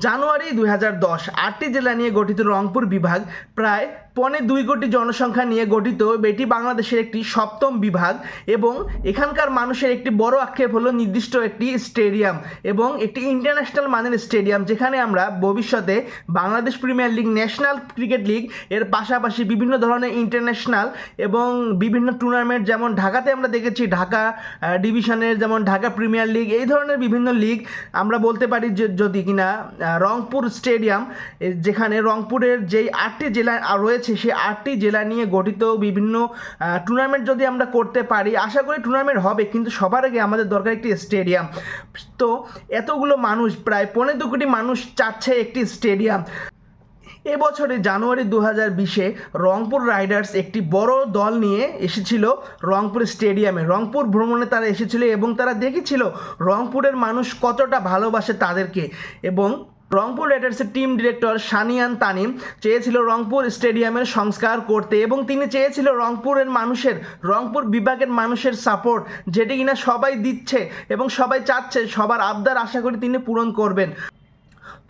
জানুয়ারি দুই হাজার দশ আটটি জেলা নিয়ে গঠিত রংপুর বিভাগ প্রায় পৌনে দুই কোটি জনসংখ্যা নিয়ে গঠিত এটি বাংলাদেশের একটি সপ্তম বিভাগ এবং এখানকার মানুষের একটি বড় আক্ষেপ হলো নির্দিষ্ট একটি স্টেডিয়াম এবং একটি ইন্টারন্যাশনাল মানের স্টেডিয়াম যেখানে আমরা ভবিষ্যতে Bangladesh premier league, national cricket league, এর পাশাপাশি বিভিন্ন ধরনের ইন্টারন্যাশনাল এবং বিভিন্ন টুর্নামেন্ট যেমন ঢাকাতে আমরা দেখেছি, ঢাকা ডিভিশনের যেমন ঢাকা প্রিমিয়ার লিগ, এই ধরনের বিভিন্ন লিগ আমরা বলতে পারি যে যদি কিনা রংপুর স্টেডিয়াম যেখানে রংপুরের যেই আটটি জেলা আ- রয়েছে, সেই আটটি জেলা নিয়ে গঠিত বিভিন্ন টুর্নামেন্ট যদি আমরা করতে পারি, আশা করি টুর্নামেন্ট হবে, কিন্তু সবার আগে আমাদের দরকার একটি স্টেডিয়াম তো এতগুলো মানুষ, প্রায় পনেরো দু কোটি মানুষ চাচ্ছে একটি স্টেডিয়াম এ এবছরে জানুয়ারি দু হাজার বিশে রংপুর রাইডার্স একটি বড় দল নিয়ে এসেছিল রংপুর স্টেডিয়ামে রংপুর ভ্রমণে তারা এসেছিল এবং তারা দেখেছিল রংপুরের মানুষ কতটা ভালোবাসে তাদেরকে। এবং রংপুর রাইডার্সের টিম ডিরেক্টর সানিয়ান তানিম চেয়েছিল রংপুর স্টেডিয়ামের সংস্কার করতে এবং তিনি চেয়েছিল রংপুরের মানুষের, রংপুর বিভাগের মানুষের সাপোর্ট যেটি কিনা সবাই দিচ্ছে এবং সবাই চাচ্ছে, সবার আবদার আশা করি তিনি পূরণ করবেন।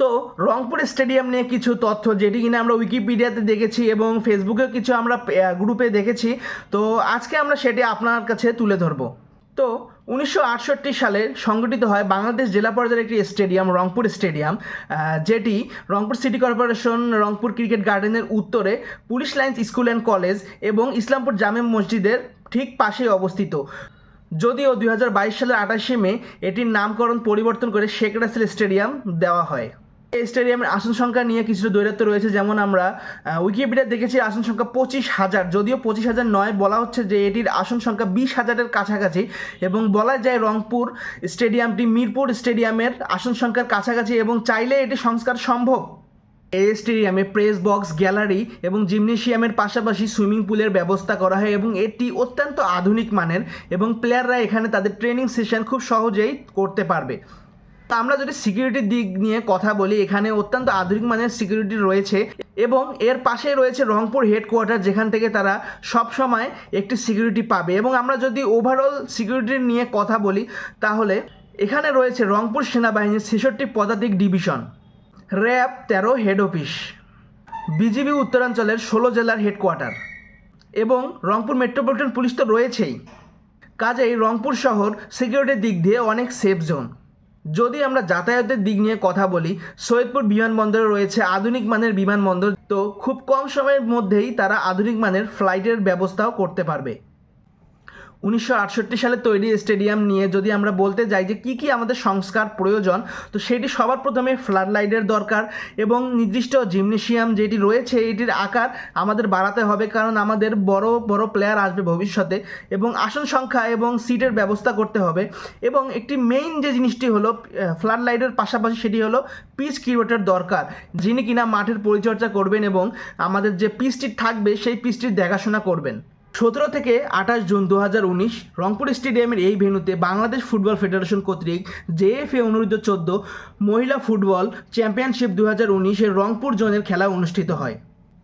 তো রংপুর স্টেডিয়াম নিয়ে কিছু তথ্য যেটি কিনা আমরা উইকিপিডিয়াতে দেখেছি এবং ফেসবুকেও কিছু আমরা গ্রুপে দেখেছি। তো আজকে আমরা সেটি আপনার কাছে তুলে ধরবো। তো উনিশশো আটষট্টি সালে সংগঠিত হয় বাংলাদেশ জেলা পর্যায়ের একটি স্টেডিয়াম, রংপুর স্টেডিয়াম যেটি Rangpur city corporation, Rangpur cricket গার্ডেনের উত্তরে police lines school and college এবং ইসলামপুর জামে মসজিদের ঠিক পাশেই অবস্থিত। যদিও দু হাজার বাইশ সালের আঠাশে মে এটির নামকরণ পরিবর্তন করে শেখ রাসেল স্টেডিয়াম দেওয়া হয়। স্টেডিয়ামের আসন সংখ্যা নিয়ে কিছুটা দৈরাত্য রয়েছে। যেমন আমরা উইকিপিডিয়া দেখেছি আসন সংখ্যা পঁচিশ হাজার। যদিও পঁচিশ হাজার নয়, বলা হচ্ছে যে এটির আসন সংখ্যা বিশ হাজারের কাছাকাছি এবং বলা যায় রংপুর স্টেডিয়ামটি মিরপুর স্টেডিয়ামের আসন সংখ্যার কাছাকাছি এবং চাইলে এটি সংস্কার সম্ভব। এই স্টেডিয়ামে প্রেস বক্স, গ্যালারি এবং জিমনেশিয়ামের পাশাপাশি সুইমিং পুলের ব্যবস্থা করা হয় এবং এটি অত্যন্ত আধুনিক মানের এবং প্লেয়াররা এখানে তাদের ট্রেনিং সেশন খুব সহজেই করতে পারবে। তা আমরা যদি সিকিউরিটির দিক নিয়ে কথা বলি, এখানে অত্যন্ত আধুনিক মানের সিকিউরিটি রয়েছে এবং এর পাশে রয়েছে রংপুর হেডকোয়ার্টার যেখান থেকে তারা সব সময় একটি সিকিউরিটি পাবে। এবং আমরা যদি ওভারঅল সিকিউরিটি নিয়ে কথা বলি, তাহলে এখানে রয়েছে রংপুর সেনাবাহিনীর ছেষট্টি পদাতিক ডিভিশন র্যাব তেরো হেড অফিস বিজিবি উত্তরাঞ্চলের ষোলো জেলার হেডকোয়ার্টার এবং রংপুর মেট্রোপলিটন পুলিশ তো রয়েছেই। কাজেই রংপুর শহর সিকিউরিটির দিক দিয়ে অনেক সেফ জোন যদি আমরা যাতায়াতের দিক নিয়ে কথা বলি, সৈয়দপুর বিমানবন্দরে রয়েছে আধুনিক মানের বিমানবন্দর তো খুব কম সময়ের মধ্যেই তারা আধুনিক মানের ফ্লাইটের ব্যবস্থাও করতে পারবে। উনিশশো আটষট্টি সালে তৈরি স্টেডিয়াম নিয়ে যদি আমরা বলতে যাই যে কী কী আমাদের সংস্কার প্রয়োজন, তো সেটি সবার প্রথমে ফ্লাড লাইটের দরকার এবং নির্দিষ্ট জিমনেশিয়াম যেটি রয়েছে এটির আকার আমাদের বাড়াতে হবে কারণ আমাদের বড় বড় প্লেয়ার আসবে ভবিষ্যতে এবং আসন সংখ্যা এবং সিটের ব্যবস্থা করতে হবে এবং একটি মেইন যে জিনিসটি হলো ফ্লাড লাইটের পাশাপাশি সেটি হলো পিচ ক্রিয়েটার দরকার, যিনি কিনা মাঠের পরিচর্যা করবেন এবং আমাদের যে পিচটি থাকবে সেই পিচটির দেখাশোনা করবেন। সতেরো থেকে আঠাশ জুন দু হাজার উনিশ রংপুর স্টেডিয়ামের এই ভেন্যুতে বাংলাদেশ ফুটবল ফেডারেশন কর্তৃক জেএফএ অনুরোধিত চোদ্দ মহিলা ফুটবল চ্যাম্পিয়নশিপ দু হাজার রংপুর জোনের খেলা অনুষ্ঠিত হয়।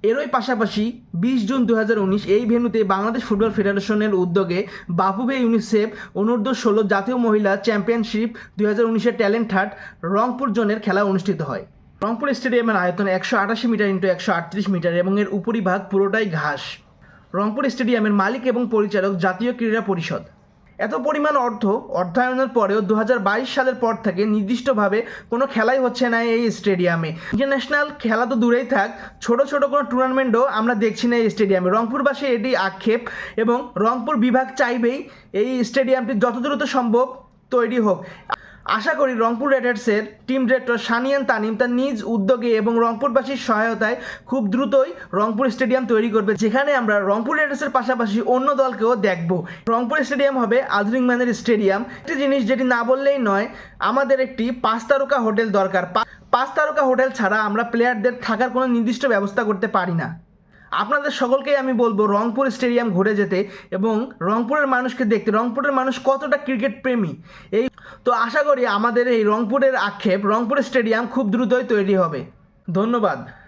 এরই পাশাপাশি বিশ জুন দু হাজার উনিশ এই ভেন্যুতে বাংলাদেশ ফুটবল ফেডারেশনের উদ্যোগে বাপুবে ইউনিসেফ অনূর্ধ্ব ষোলো জাতীয় মহিলা চ্যাম্পিয়নশিপ দু হাজার উনিশের ট্যালেন্ট হাট রংপুর জোনের খেলা অনুষ্ঠিত হয়। রংপুর স্টেডিয়ামের আয়তন একশো আটাশি মিটার ইন্টু একশো আটত্রিশ মিটার এবং এর উপরিভাগ পুরোটাই ঘাস। রংপুর স্টেডিয়ামের মালিক এবং পরিচালক জাতীয় ক্রীড়া পরিষদ। এত পরিমাণ অর্থ অর্থায়নের পরেও দু হাজার বাইশ সালের পর থেকে নির্দিষ্টভাবে কোনো খেলাই হচ্ছে না এই স্টেডিয়ামে। ইন্টারন্যাশনাল খেলা তো দূরেই থাক, ছোট ছোট কোনো টুর্নামেন্টও আমরা দেখছি না এই স্টেডিয়ামে। রংপুরবাসী এটি আক্ষেপ এবং রংপুর বিভাগ চাইবেই এই স্টেডিয়ামটি যত দ্রুত সম্ভব তৈরি হোক। আশা করি রংপুর রাইডার্সের টিম ডিরেক্টর সানিয়ান তানিম তার নিজ উদ্যোগে এবং রংপুরবাসীর সহায়তায় খুব দ্রুতই রংপুর স্টেডিয়াম তৈরি করবে, যেখানে আমরা রংপুর রাইডার্সের পাশাপাশি অন্য দলকেও দেখব। রংপুর স্টেডিয়াম হবে আধুনিক মানের স্টেডিয়াম। একটি জিনিস যেটি না বললেই নয়, আমাদের একটি পাঁচ তারকা হোটেল দরকার। পাঁচ তারকা হোটেল ছাড়া আমরা প্লেয়ারদের থাকার কোনো নির্দিষ্ট ব্যবস্থা করতে পারি না। আপনাদের সকলকেই আমি বলব, রংপুর স্টেডিয়াম ঘুরে যেতে এবং রংপুরের মানুষকে দেখতে। রংপুরের মানুষ কতটা ক্রিকেট প্রেমী? এই তো আশা করি আমাদের এই রংপুরের আক্ষেপ, রংপুর স্টেডিয়াম খুব দ্রুতই তৈরি হবে। ধন্যবাদ।